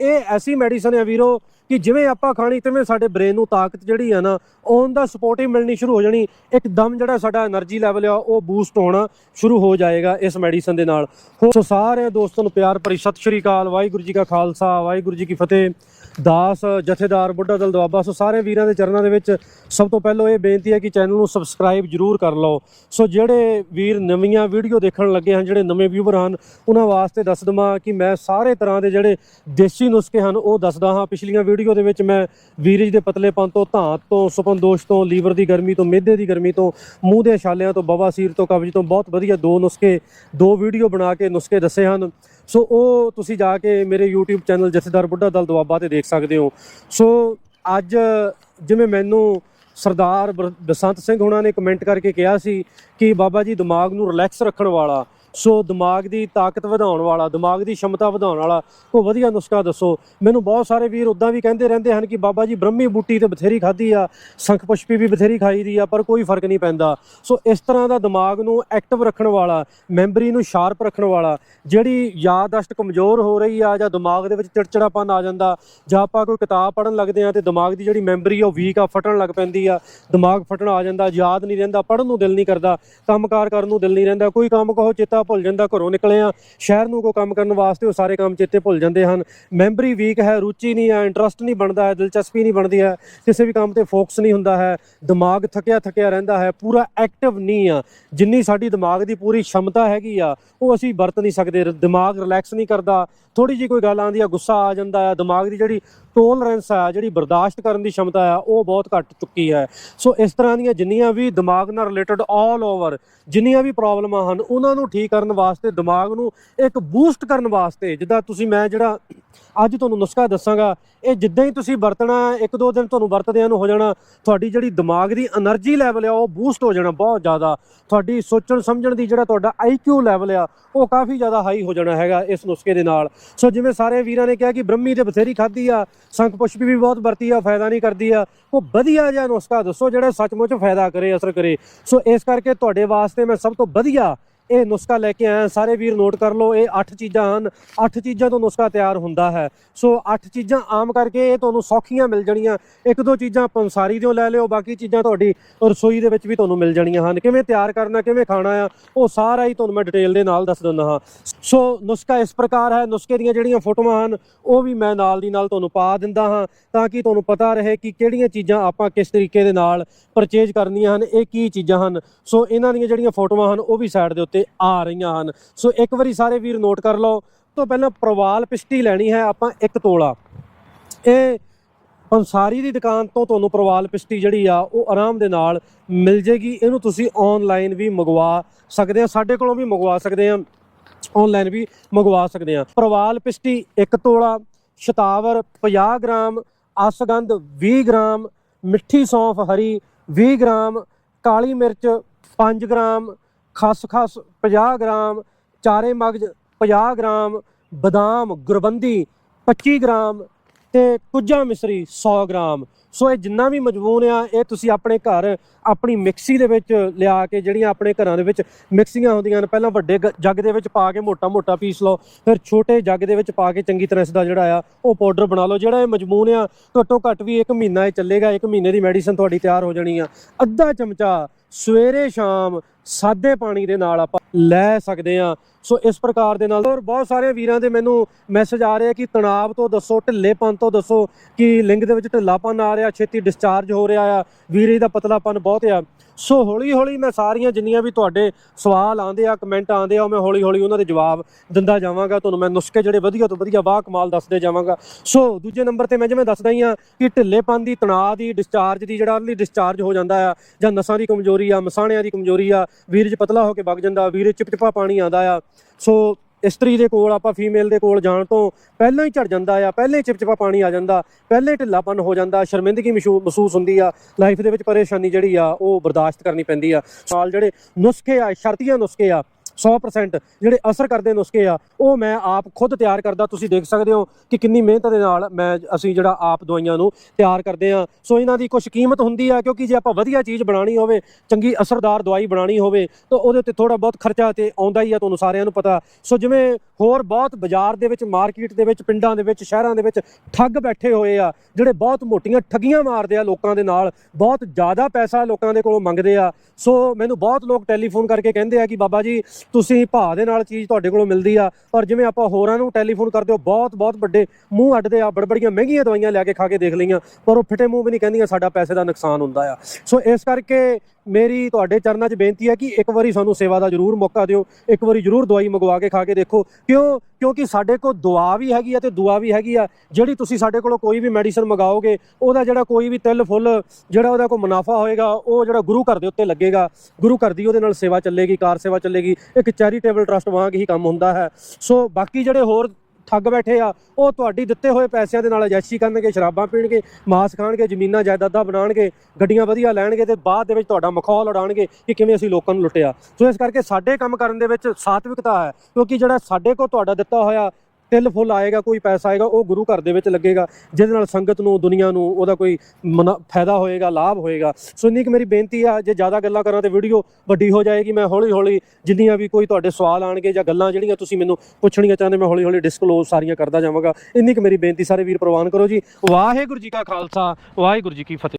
ਇਹ ਐਸੀ ਮੈਡੀਸਨ ਹੈ ਵੀਰੋ ਕਿ ਜਿਵੇਂ ਆਪਾਂ ਖਾਣੀ ਤਿਵੇਂ ਸਾਡੇ ਬ੍ਰੇਨ ਨੂੰ ਤਾਕਤ ਜਿਹੜੀ ਆ ਨਾ ਉਹਦਾ ਸਪੋਰਟ ਸਪੋਰਟਿਵ ਮਿਲਣੀ ਸ਼ੁਰੂ ਹੋ ਜਾਣੀ। ਇੱਕ ਦਮ ਜਿਹੜਾ ਸਾਡਾ એનર્ਜੀ ਲੈਵਲ ਆ, ਉਹ ਬੂਸਟ ਹੋਣਾ ਸ਼ੁਰੂ ਹੋ ਜਾਏਗਾ ਇਸ ਮੈਡੀਸਨ ਦੇ ਨਾਲ। ਹੋਰ ਸੋ ਸਾਰੇ ਦੋਸਤਾਂ ਨੂੰ ਪਿਆਰ ਭਰੀ ਸਤਿ ਸ਼੍ਰੀ ਅਕਾਲ, ਵਾਹਿਗੁਰੂ ਜੀ ਕਾ ਖਾਲਸਾ, ਵਾਹਿਗੁਰੂ ਜੀ ਕੀ ਫਤਿਹ। ਦਾਸ, ਜਥੇਦਾਰ, ਬੁੱਢਾ ਦਲ ਦੁਆਬਾ, ਸੋ ਸਾਰੇ ਵੀਰਾਂ ਦੇ ਚਰਨਾਂ ਦੇ ਵਿੱਚ ਸਭ ਤੋਂ ਪਹਿਲਾਂ ਇਹ ਬੇਨਤੀ ਹੈ ਕਿ ਚੈਨਲ ਨੂੰ ਸਬਸਕ੍ਰਾਈਬ ਜਰੂਰ ਕਰ ਲਓ। ਸੋ ਜਿਹੜੇ ਵੀਰ ਨਵੀਆਂ ਵੀਡੀਓ ਦੇਖਣ ਲੱਗੇ ਹਨ, ਜਿਹੜੇ ਨਵੇਂ ਵਿਊਵਰ ਹਨ, ਉਹਨਾਂ ਵਾਸਤੇ ਦੱਸ ਦਵਾਂ ਕਿ ਮੈਂ ਸਾਰੇ ਤਰ੍ਹਾਂ ਦੇ ਜਿਹੜੇ ਦੇਸੀ ਨੁਸਖੇ ਹਨ, ਉਹ ਦੱਸਦਾ ਹਾਂ, ਪਿਛਲੀਆਂ ਵੀਡੀਓ ਦੇ ਵਿੱਚ ਮੈਂ ਵੀਰਜ ਦੇ ਪਤਲੇਪਨ ਤੋਂ ਧਾਤ ਤੋਂ ਸੁਪਨ ਦੋਸ਼ ਤੋਂ, ਲੀਵਰ ਦੀ ਗਰਮੀ ਤੋਂ ਮਿਹਦੇ ਦੀ ਗਰਮੀ ਤੋਂ, ਮੂੰਹ ਦੇ ਛਾਲਿਆਂ ਤੋਂ ਬਵਾਸੀਰ ਤੋਂ, ਕਬਜ਼ ਤੋਂ, ਬਹੁਤ ਵਧੀਆ ਦੋ ਨੁਸਖੇ, ਦੋ ਵੀਡੀਓ ਬਣਾ ਕੇ ਨੁਸਖੇ ਦੱਸੇ ਹਨ। ਸੋ ਉਹ ਤੁਸੀਂ ਜਾ ਕੇ ਮੇਰੇ YouTube ਚੈਨਲ ਜਥੇਦਾਰ ਬੁੱਢਾ ਦਲ ਦੁਆਬਾ ਤੇ ਦੇਖ ਸਕਦੇ ਹੋ। ਸੋ ਅੱਜ ਜਿਵੇਂ ਮੈਨੂੰ ਸਰਦਾਰ ਬਰ- ਬਸੰਤ ਸਿੰਘ ਹੁਣਾਂ ਨੇ ਕਮੈਂਟ ਕਰਕੇ ਕਿਹਾ ਸੀ ਕਿ ਬਾਬਾ ਜੀ ਦਿਮਾਗ ਨੂੰ ਰਿਲੈਕਸ ਰੱਖਣ ਵਾਲਾ ਸੋ ਦਿਮਾਗ ਦੀ ਤਾਕਤ ਵਧਾਉਣ ਵਾਲਾ, ਦਿਮਾਗ ਦੀ ਸ਼ਮਤਾ ਵਧਾਉਣ ਵਾਲਾ ਕੋਈ ਵਧੀਆ ਨੁਸਖਾ ਦੱਸੋ। ਮੈਨੂੰ ਬਹੁਤ ਸਾਰੇ ਵੀਰ ਉਦਾਂ ਵੀ ਕਹਿੰਦੇ ਰਹਿੰਦੇ ਹਨ ਕਿ ਬਾਬਾ ਜੀ ਬ੍ਰਹਮੀ ਬੂਟੀ ਤੇ ਬਥੇਰੀ ਖਾਧੀ ਆ, ਸੰਖ ਪੁਸ਼ਪੀ ਵੀ ਬਥੇਰੀ ਖਾਈ ਦੀ ਆ, ਪਰ ਕੋਈ ਫ਼ਰਕ ਨਹੀਂ ਪੈਂਦਾ। ਸੋ ਇਸ ਤਰ੍ਹਾਂ ਦਾ ਦਿਮਾਗ ਨੂੰ ਐਕਟਿਵ ਰੱਖਣ ਵਾਲਾ ਮੈਮਰੀ ਨੂੰ ਸ਼ਾਰਪ ਰੱਖਣ ਵਾਲਾ, ਜਿਹੜੀ ਯਾਦਦਾਸ਼ਤ ਕਮਜ਼ੋਰ ਹੋ ਰਹੀ ਆ ਜਾਂ ਦਿਮਾਗ ਦੇ ਵਿੱਚ ਚਿੜਚਿੜਾਪਨ ਆ ਜਾਂਦਾ, ਜਾਂ ਆਪਾਂ ਕੋਈ ਕਿਤਾਬ ਪੜ੍ਹਨ ਲੱਗਦੇ ਆ ਤੇ ਦਿਮਾਗ ਦੀ ਜਿਹੜੀ ਮੈਮਰੀ ਉਹ ਵੀਕ ਆ, ਫਟਣ ਲੱਗ ਪੈਂਦੀ ਆ, ਦਿਮਾਗ ਫਟਣ ਆ ਜਾਂਦਾ, ਯਾਦ ਨਹੀਂ ਰਹਿੰਦਾ, ਪੜ੍ਹਨ ਨੂੰ ਦਿਲ ਨਹੀਂ ਕਰਦਾ, ਕੰਮਕਾਰ ਕਰਨ ਨੂੰ ਦਿਲ ਨਹੀਂ ਰਹਿੰਦਾ, ਕੋਈ ਕੰਮ ਕਹੋ ਚੇਤਾ ਭੁੱਲ ਜਾਂਦਾ, ਘਰੋਂ ਨਿਕਲੇ ਆ। ਸ਼ਹਿਰ ਨੂੰ ਕੋਈ ਕੰਮ ਕਰਨ ਵਾਸਤੇ ਉਹ ਸਾਰੇ ਕੰਮ ਚੇਤੇ ਭੁੱਲ ਜਾਂਦੇ ਹਨ। ਮੈਮਰੀ ਵੀਕ ਹੈ, ਰੁਚੀ ਨਹੀਂ ਹੈ ਇੰਟਰਸਟ ਨਹੀਂ ਬਣਦਾ ਹੈ, ਦਿਲਚਸਪੀ ਨਹੀਂ ਬਣਦੀ ਹੈ। ਕਿਸੇ ਵੀ ਕੰਮ ਤੇ ਫੋਕਸ ਨਹੀਂ ਹੁੰਦਾ ਹੈ। ਦਿਮਾਗ ਥੱਕਿਆ ਥੱਕਿਆ ਰਹਿੰਦਾ ਹੈ, ਪੂਰਾ ਐਕਟਿਵ ਨਹੀਂ ਆ। ਜਿੰਨੀ ਸਾਡੀ ਦਿਮਾਗ ਦੀ ਪੂਰੀ ਸ਼ਮਤਾ ਹੈਗੀ ਆ, ਉਹ ਅਸੀਂ ਵਰਤ ਨਹੀਂ ਸਕਦੇ, ਦਿਮਾਗ ਰਿਲੈਕਸ ਨਹੀਂ ਕਰਦਾ। ਥੋੜੀ ਜੀ ਕੋਈ ਗੱਲ ਆਉਂਦੀ ਆ, ਗੁੱਸਾ ਆ ਜਾਂਦਾ ਆ, ਦਿਮਾਗ ਦੀ ਜਿਹੜੀ ਟੋਲਰੈਂਸ ਆ, ਜਿਹੜੀ ਬਰਦਾਸ਼ਤ ਕਰਨ ਦੀ ਸ਼ਮਤਾ ਆ, ਉਹ ਬਹੁਤ ਘਟ ਚੁੱਕੀ ਹੈ। ਸੋ ਇਸ ਤਰ੍ਹਾਂ ਦੀਆਂ ਜਿੰਨੀਆਂ ਵੀ ਦਿਮਾਗ ਨਾਲ ਰਿਲੇਟਡ ਆਲ ਓਵਰ ਜਿੰਨੀਆਂ ਵੀ ਪ੍ਰੋਬਲਮਾਂ ਹਨ, ਉਹਨਾਂ ਨੂੰ ਠੀਕ ਕਰਨ ਵਾਸਤੇ, ਦਿਮਾਗ ਨੂੰ ਇੱਕ ਬੂਸਟ ਕਰਨ ਵਾਸਤੇ, ਜਿੱਦਾਂ ਤੁਸੀਂ ਮੈਂ ਜਿਹੜਾ ਅੱਜ ਤੁਹਾਨੂੰ ਨੁਸਖਾ ਦੱਸਾਂਗਾ, ਇਹ ਜਿੱਦਾਂ ਹੀ ਤੁਸੀਂ ਵਰਤਣਾ, ਇੱਕ ਦੋ ਦਿਨ ਤੁਹਾਨੂੰ ਵਰਤਦਿਆਂ ਨੂੰ ਹੋ ਜਾਣਾ, ਤੁਹਾਡੀ ਜਿਹੜੀ ਦਿਮਾਗ ਦੀ એનર્ਜੀ ਲੈਵਲ ਆ, ਉਹ ਬੂਸਟ ਹੋ ਜਾਣਾ ਬਹੁਤ ਜ਼ਿਆਦਾ। ਤੁਹਾਡੀ ਸੋਚਣ ਸਮਝਣ ਦੀ ਜਿਹੜਾ ਤੁਹਾਡਾ ਆਈਕਿਊ ਲੈਵਲ ਆ, ਉਹ ਕਾਫੀ ਜ਼ਿਆਦਾ ਹਾਈ ਹੋ ਜਾਣਾ ਹੈਗਾ ਇਸ ਨੁਸਖੇ ਦੇ ਨਾਲ। ਸੋ ਜਿਵੇਂ ਸਾਰੇ ਵੀਰਾਂ ਨੇ ਕਿਹਾ ਕਿ ਬ੍ਰਹਮੀ ਤੇ ਬਥੇਰੀ ਖਾਧੀ ਆ, ਸੰਖ ਪੁਸ਼ਪੀ ਵੀ ਬਹੁਤ ਵਰਤੀ ਆ, ਫਾਇਦਾ ਨਹੀਂ ਕਰਦੀ ਆ, ਉਹ ਵਧੀਆ ਜਿਹਾ ਨੁਸਖਾ ਦੱਸੋ, ਜਿਹੜਾ ਸੱਚਮੁੱਚ ਫਾਇਦਾ ਕਰੇ, ਅਸਰ ਕਰੇ। ਸੋ ਇਸ ਕਰਕੇ ਤੁਹਾਡੇ ਵਾਸਤੇ ਮੈਂ ਸਭ ਤੋਂ ਵਧੀਆ ਇਹ ਨੁਸਖਾ ਲੈ ਕੇ ਆਇਆ। ਸਾਰੇ ਵੀਰ ਨੋਟ ਕਰ ਲਓ, ਇਹ 8 ਚੀਜ਼ਾਂ ਹਨ। 8 ਚੀਜ਼ਾਂ ਤੋਂ ਨੁਸਖਾ ਤਿਆਰ ਹੁੰਦਾ ਹੈ। ਸੋ 8 ਚੀਜ਼ਾਂ ਆਮ ਕਰਕੇ ਇਹ ਤੁਹਾਨੂੰ ਸੌਖੀਆਂ ਮਿਲ ਜਾਣੀਆਂ। ਇੱਕ ਦੋ ਚੀਜ਼ਾਂ ਪੰਸਾਰੀ ਦਿਓ, ਲੈ ਲਿਓ। ਬਾਕੀ ਚੀਜ਼ਾਂ ਤੁਹਾਡੀ ਰਸੋਈ ਦੇ ਵਿੱਚ ਵੀ ਤੁਹਾਨੂੰ ਮਿਲ ਜਾਣੀਆਂ ਹਨ। ਕਿਵੇਂ ਤਿਆਰ ਕਰਨਾ, ਕਿਵੇਂ ਖਾਣਾ ਆ, ਉਹ ਸਾਰਾ ਹੀ ਤੁਹਾਨੂੰ ਮੈਂ ਡਿਟੇਲ ਦੇ ਨਾਲ ਦੱਸ ਦਿੰਦਾ ਹਾਂ। ਸੋ ਨੁਸਖਾ ਇਸ ਪ੍ਰਕਾਰ ਹੈ। ਨੁਸਖੇ ਦੀਆਂ ਜਿਹੜੀਆਂ ਫੋਟੋਆਂ ਹਨ, ਉਹ ਵੀ ਮੈਂ ਨਾਲ ਦੀ ਨਾਲ ਤੁਹਾਨੂੰ ਪਾ ਦਿੰਦਾ ਹਾਂ ਤਾਂ ਕਿ ਤੁਹਾਨੂੰ ਪਤਾ ਰਹੇ ਕਿ ਕਿਹੜੀਆਂ ਚੀਜ਼ਾਂ ਆਪਾਂ ਕਿਸ ਤਰੀਕੇ ਦੇ ਨਾਲ ਪਰਚੇਜ ਕਰਨੀਆਂ ਹਨ, ਇਹ ਕੀ ਚੀਜ਼ਾਂ ਹਨ। ਸੋ ਇਹਨਾਂ ਦੀਆਂ ਜਿਹੜੀਆਂ ਫੋਟੋਆਂ ਹਨ, ਉਹ ਵੀ ਸਾਈਡ ਦੇ ਉੱਤੇ ਆ ਰਹੀਆਂ ਹਨ। ਸੋ ਇੱਕ ਵਾਰੀ ਸਾਰੇ ਵੀਰ ਨੋਟ ਕਰ ਲਓ। ਤੋਂ ਪਹਿਲਾਂ ਪ੍ਰਵਾਲ ਪਿਸ਼ਟੀ ਲੈਣੀ ਹੈ ਆਪਾਂ ਇੱਕ ਤੋਲਾ। ਇਹ ਪੰਸਾਰੀ ਦੀ ਦੁਕਾਨ ਤੋਂ ਤੁਹਾਨੂੰ ਪ੍ਰਵਾਲ ਪਿਸ਼ਟੀ ਜਿਹੜੀ ਆ, ਉਹ ਆਰਾਮ ਦੇ ਨਾਲ ਮਿਲ ਜੇਗੀ। ਇਹਨੂੰ ਤੁਸੀਂ ਆਨਲਾਈਨ ਵੀ ਮੰਗਵਾ ਸਕਦੇ ਆ। ਸਾਡੇ ਕੋਲੋਂ ਵੀ ਮੰਗਵਾ ਸਕਦੇ ਆ। ਆਨਲਾਈਨ ਵੀ ਮੰਗਵਾ ਸਕਦੇ ਆ। ਪ੍ਰਵਾਲ ਪਿਸ਼ਟੀ ਇੱਕ ਤੋਲਾ, ਸ਼ਤਾਵਰ 50 ਗ੍ਰਾਮ ਅਸਗੰਧ 20 ਗ੍ਰਾਮ, ਮਿੱਠੀ ਸੌਂਫ ਹਰੀ 20 ਗ੍ਰਾਮ, ਕਾਲੀ ਮਿਰਚ 5 ਗ੍ਰਾਮ ਖਸਖਸ 50 ਗ੍ਰਾਮ ਚਾਰੇ ਮਗਜ 50 ਗ੍ਰਾਮ ਬਦਾਮ ਗੁਰਬੰਦੀ 25 ਗ੍ਰਾਮ ਤੇ ਕੁੱਜਾ ਮਿਸਰੀ 100 ਗ੍ਰਾਮ। ਸੋ ਇਹ ਜਿੰਨਾ ਵੀ ਮਜਬੂਨ ਆ, ਇਹ ਤੁਸੀਂ ਆਪਣੇ ਘਰ ਆਪਣੀ ਮਿਕਸੀ ਦੇ ਵਿੱਚ ਲਿਆ ਕੇ ਜਿਹੜੀਆਂ ਆਪਣੇ ਘਰਾਂ ਦੇ ਵਿੱਚ ਮਿਕਸੀਆਂ ਹੁੰਦੀਆਂ ਨੇ, ਪਹਿਲਾਂ ਵੱਡੇ ਗ- ਜੱਗ ਦੇ ਵਿੱਚ ਪਾ ਕੇ ਮੋਟਾ-ਮੋਟਾ ਪੀਸ ਲਓ, ਫਿਰ ਛੋਟੇ ਜੱਗ ਦੇ ਵਿੱਚ ਪਾ ਕੇ ਚੰਗੀ ਤਰ੍ਹਾਂ ਇਸ ਦਾ ਜਿਹੜਾ ਆ, ਉਹ ਪਾਊਡਰ ਬਣਾ ਲਓ। ਜਿਹੜਾ ਇਹ ਮਜਮੂਨ ਆ, ਘੱਟੋ ਘੱਟ ਵੀ ਇੱਕ ਮਹੀਨਾ ਇਹ ਚੱਲੇਗਾ, ਇੱਕ ਮਹੀਨੇ ਦੀ ਮੈਡੀਸਨ ਤੁਹਾਡੀ ਤਿਆਰ ਹੋ ਜਾਣੀ ਆ। ਅੱਧਾ ਚਮਚਾ ਸਵੇਰੇ ਸ਼ਾਮ ਸਾਦੇ ਪਾਣੀ ਦੇ ਨਾਲ ਆਪਾਂ ਲੈ ਸਕਦੇ ਆ ਸੋ ਇਸ ਪ੍ਰਕਾਰ ਦੇ ਨਾਲ ਔਰ ਬਹੁਤ ਸਾਰੇ ਵੀਰਾਂ ਦੇ ਮੈਨੂੰ ਮੈਸੇਜ ਆ ਰਿਹਾ ਕਿ ਤਣਾਅ ਤੋਂ ਦੱਸੋ, ਢਿੱਲੇਪਨ ਤੋਂ ਦੱਸੋ ਕਿ ਲਿੰਗ ਦੇ ਵਿੱਚ ਢਿੱਲਾਪਨ ਆ ਰਿਹਾ, ਛੇਤੀ ਡਿਸਚਾਰਜ ਹੋ ਰਿਹਾ ਆ। ਵੀਰੇ ਦਾ ਪਤਲਾਪਨ ਬਹੁਤ ਆ। ਸੋ ਹੌਲੀ ਹੌਲੀ ਮੈਂ ਸਾਰੀਆਂ ਜਿੰਨੀਆਂ ਵੀ ਤੁਹਾਡੇ ਸਵਾਲ ਆਉਂਦੇ ਆ ਕਮੈਂਟ ਆਉਂਦੇ ਆ, ਉਹ ਮੈਂ ਹੌਲੀ ਹੌਲੀ ਉਹਨਾਂ ਦੇ ਜਵਾਬ ਦਿੰਦਾ ਜਾਵਾਂਗਾ। ਤੁਹਾਨੂੰ ਮੈਂ ਨੁਸਖੇ ਜਿਹੜੇ ਵਧੀਆ ਤੋਂ ਵਧੀਆ ਵਾਹ ਕਮਾਲ ਦੱਸਦੇ ਜਾਵਾਂਗਾ। ਸੋ ਦੂਜੇ ਨੰਬਰ ਤੇ ਮੈਂ ਜਿਵੇਂ ਦੱਸਦਾ ਹੀ ਆ ਕਿ ਢਿੱਲੇਪਨ ਦੀ, ਤਣਾਅ ਦੀ ਡਿਸਚਾਰਜ ਦੀ, ਜਿਹੜਾ ਅਰਲੀ ਡਿਸਚਾਰਜ ਹੋ ਜਾਂਦਾ ਆ, ਜਾਂ ਨਸਾਂ ਦੀ ਕਮਜ਼ੋਰੀ ਆ, ਮਸਾਣਿਆਂ ਦੀ ਕਮਜ਼ੋਰੀ ਆ, ਵੀਰ ਚ ਪਤਲਾ ਹੋ ਕੇ ਵਗ ਜਾਂਦਾ, ਵੀਰ ਚ ਚਿਪਚਿਪਾ ਪਾਣੀ ਆਉਂਦਾ ਆ। ਸੋ ਇਸਤਰੀ ਦੇ ਕੋਲ, ਆਪਾਂ ਫੀਮੇਲ ਦੇ ਕੋਲ ਜਾਣ ਤੋਂ ਪਹਿਲਾਂ ਹੀ ਝੜ ਜਾਂਦਾ ਆ, ਪਹਿਲਾਂ ਹੀ ਚਿਪਚਿਪਾ ਪਾਣੀ ਆ ਜਾਂਦਾ, ਪਹਿਲਾਂ ਹੀ ਢਿੱਲਾਪਨ ਹੋ ਜਾਂਦਾ, ਸ਼ਰਮਿੰਦਗੀ ਮਹਿਸੂ- ਮਹਿਸੂਸ ਹੁੰਦੀ ਆ ਲਾਈਫ ਦੇ ਵਿੱਚ ਪਰੇਸ਼ਾਨੀ ਜਿਹੜੀ ਆ, ਉਹ ਬਰਦਾਸ਼ਤ ਕਰਨੀ ਪੈਂਦੀ ਆ। ਨਾਲ ਜਿਹੜੇ ਨੁਸਖੇ ਆ, ਸ਼ਰਤੀਆਂ ਨੁਸਖੇ ਆ 100% ਜਿਹੜੇ ਅਸਰ ਕਰਦੇ ਨੁਸਖੇ ਆ, ਉਹ ਮੈਂ ਆਪ ਖੁਦ ਤਿਆਰ ਕਰਦਾ, ਤੁਸੀਂ ਦੇਖ ਸਕਦੇ ਹੋ ਕਿ ਕਿੰਨੀ ਮਿਹਨਤ ਦੇ ਨਾਲ ਮੈਂ ਅਸੀਂ ਜਿਹੜਾ ਆਪ ਦਵਾਈਆਂ ਨੂੰ ਤਿਆਰ ਕਰਦੇ ਆ ਸੋ ਇਹਨਾਂ ਦੀ ਕੁਝ ਕੀਮਤ ਹੁੰਦੀ ਆ, ਕਿਉਂਕਿ ਜੇ ਆਪਾਂ ਵਧੀਆ ਚੀਜ਼ ਬਣਾਉਣੀ ਹੋਵੇ, ਚੰਗੀ ਅਸਰਦਾਰ ਦਵਾਈ ਬਣਾਉਣੀ ਹੋਵੇ, ਤਾਂ ਉਹਦੇ ਉੱਤੇ ਥੋੜਾ ਬਹੁਤ ਖਰਚਾ ਤੇ ਆਉਂਦਾ ਹੀ ਆ, ਤੁਹਾਨੂੰ ਸਾਰਿਆਂ ਨੂੰ ਪਤਾ। ਸੋ ਜਿਵੇਂ ਹੋਰ ਬਹੁਤ ਬਾਜ਼ਾਰ ਦੇ ਵਿੱਚ, ਮਾਰਕੀਟ ਦੇ ਵਿੱਚ, ਪਿੰਡਾਂ ਦੇ ਵਿੱਚ, ਸ਼ਹਿਰਾਂ ਦੇ ਵਿੱਚ ਠੱਗ ਬੈਠੇ ਹੋਏ ਆ, ਜਿਹੜੇ ਬਹੁਤ ਮੋਟੀਆਂ ਠੱਗੀਆਂ ਮਾਰਦੇ ਆ ਲੋਕਾਂ ਦੇ ਨਾਲ, ਬਹੁਤ ਜ਼ਿਆਦਾ ਪੈਸਾ ਲੋਕਾਂ ਦੇ ਕੋਲੋਂ ਮੰਗਦੇ ਆ। ਸੋ ਮੈਨੂੰ ਬਹੁਤ ਲੋਕ ਟੈਲੀਫੋਨ ਕਰਕੇ ਕਹਿੰਦੇ ਆ ਕਿ ਬਾਬਾ ਜੀ ਤੁਸੀਂ ਭਾਅ ਦੇ ਨਾਲ ਚੀਜ਼ ਤੁਹਾਡੇ ਕੋਲੋਂ ਮਿਲਦੀ ਆ ਔਰ ਜਿਵੇਂ ਆਪਾਂ ਹੋਰਾਂ ਨੂੰ ਟੈਲੀਫੋਨ ਕਰਦੇ ਹੋ, ਬਹੁਤ ਬਹੁਤ ਵੱਡੇ ਮੂੰਹ ਅੱਡਦੇ ਆ, ਬੜਬੜੀਆਂ ਮਹਿੰਗੀਆਂ ਦਵਾਈਆਂ ਲਿਆ ਕੇ ਖਾ ਕੇ ਦੇਖ ਲਈਆਂ, ਪਰ ਉਹ ਫਿੱਟੇ ਮੂੰਹ ਵੀ ਨਹੀਂ ਕਹਿੰਦੀਆਂ ਸਾਡਾ ਪੈਸੇ ਦਾ ਨੁਕਸਾਨ ਹੁੰਦਾ ਆ। ਸੋ ਇਸ ਕਰਕੇ ਮੇਰੀ ਤੁਹਾਡੇ ਚਰਨਾਂ 'ਚ ਬੇਨਤੀ ਹੈ ਕਿ ਇੱਕ ਵਾਰੀ ਸਾਨੂੰ ਸੇਵਾ ਦਾ ਜ਼ਰੂਰ ਮੌਕਾ ਦਿਓ, ਇੱਕ ਵਾਰੀ ਜ਼ਰੂਰ ਦਵਾਈ ਮੰਗਵਾ ਕੇ ਖਾ ਕੇ ਦੇਖੋ। ਕਿਉਂ? ਕਿਉਂਕਿ ਸਾਡੇ ਕੋਲ ਦੁਆ ਵੀ ਹੈਗੀ ਆ ਤੇ ਦੁਆ ਵੀ ਹੈਗੀ ਆ। ਜਿਹੜੀ ਤੁਸੀਂ ਸਾਡੇ ਕੋਲੋਂ ਕੋਈ ਵੀ ਮੈਡੀਸਨ ਮੰਗਾਓਗੇ, ਉਹਦਾ ਜਿਹੜਾ ਕੋਈ ਵੀ ਤਿਲ, ਫੁੱਲ, ਜਿਹੜਾ ਉਹਦਾ ਕੋਈ ਮੁਨਾਫਾ ਹੋਏਗਾ, ਉਹ ਜਿਹੜਾ ਗੁਰੂ ਘਰ ਦੇ ਉੱਤੇ ਲੱਗੇਗਾ। ਗੁਰੂ ਘਰ ਦੀ ਉਹਦੇ ਨਾਲ ਸੇਵਾ ਚੱਲੇਗੀ, ਕਾਰ ਸੇਵਾ ਚੱਲੇਗੀ। ਇੱਕ ਚੈਰੀਟੇਬਲ ਟਰਸਟ ਵਾਂਗ ਹੀ ਕੰਮ ਹੁੰਦਾ ਹੈ। ਸੋ ਬਾਕੀ ਜਿਹੜੇ ਹੋਰ ਠੱਗ ਬੈਠੇ ਆ, ਉਹ ਤੁਹਾਡੀ ਦਿੱਤੇ ਹੋਏ ਪੈਸਿਆਂ ਦੇ ਨਾਲ ਅਜੈਸ਼ੀ ਕਰਨਗੇ, ਸ਼ਰਾਬਾਂ ਪੀਣਗੇ, ਮਾਸ ਖਾਣਗੇ, ਜ਼ਮੀਨਾਂ ਜਾਇਦਾਦਾਂ ਬਣਾਉਣਗੇ, ਗੱਡੀਆਂ ਵਧੀਆ ਲੈਣਗੇ ਤੇ ਬਾਅਦ ਦੇ ਵਿੱਚ ਤੁਹਾਡਾ ਮਖੌਲ ਉਡਾਣਗੇ ਕਿ ਕਿਵੇਂ ਅਸੀਂ ਲੋਕਾਂ ਨੂੰ ਲੁੱਟਿਆ। ਸੋ ਇਸ ਕਰਕੇ ਸਾਡੇ ਕੰਮ ਕਰਨ ਦੇ ਵਿੱਚ ਸਾਤਵਿਕਤਾ ਹੈ, ਕਿਉਂਕਿ ਜਿਹੜਾ ਸਾਡੇ ਕੋਲ ਤੁਹਾਡਾ ਦਿੱਤਾ ਹੋਇਆ ਤਿਲ ਫੁੱਲ ਆਏਗਾ, ਕੋਈ ਪੈਸਾ ਆਏਗਾ, ਉਹ ਗੁਰੂ ਘਰ ਦੇ ਵਿੱਚ ਲੱਗੇਗਾ, ਜਿਹਦੇ ਨਾਲ ਸੰਗਤ ਨੂੰ, ਦੁਨੀਆ ਨੂੰ ਉਹਦਾ ਕੋਈ ਮੁਨਾ- ਫਾਇਦਾ ਹੋਏਗਾ, ਲਾਭ ਹੋਏਗਾ। ਸੋ ਇੰਨੀ ਕਿ ਮੇਰੀ ਬੇਨਤੀ ਆ, ਜੇ ਜ਼ਿਆਦਾ ਗੱਲਾਂ ਕਰਾਂ ਤੇ ਵੀਡੀਓ ਵੱਡੀ ਹੋ ਜਾਏਗੀ, ਮੈਂ ਹੌਲੀ ਹੌਲੀ ਜਿੰਨੀਆਂ ਵੀ ਕੋਈ ਤੁਹਾਡੇ ਸਵਾਲ ਆਣਗੇ ਜਾਂ ਗੱਲਾਂ ਜਿਹੜੀਆਂ ਤੁਸੀਂ ਮੈਨੂੰ ਪੁੱਛਣੀਆਂ ਚਾਹੁੰਦੇ, ਮੈਂ ਹੌਲੀ ਹੌਲੀ ਡਿਸਕਲੋਜ਼ ਸਾਰੀਆਂ ਕਰਦਾ ਜਾਵਾਂਗਾ। ਇੰਨੀ ਕਿ ਮੇਰੀ ਬੇਨਤੀ ਸਾਰੇ ਵੀਰ ਪ੍ਰਵਾਨ ਕਰੋ ਜੀ। ਵਾਹਿਗੁਰੂ ਜੀ ਕਾ ਖਾਲਸਾ, ਵਾਹਿਗੁਰੂ ਜੀ ਕੀ ਫਤਿਹ।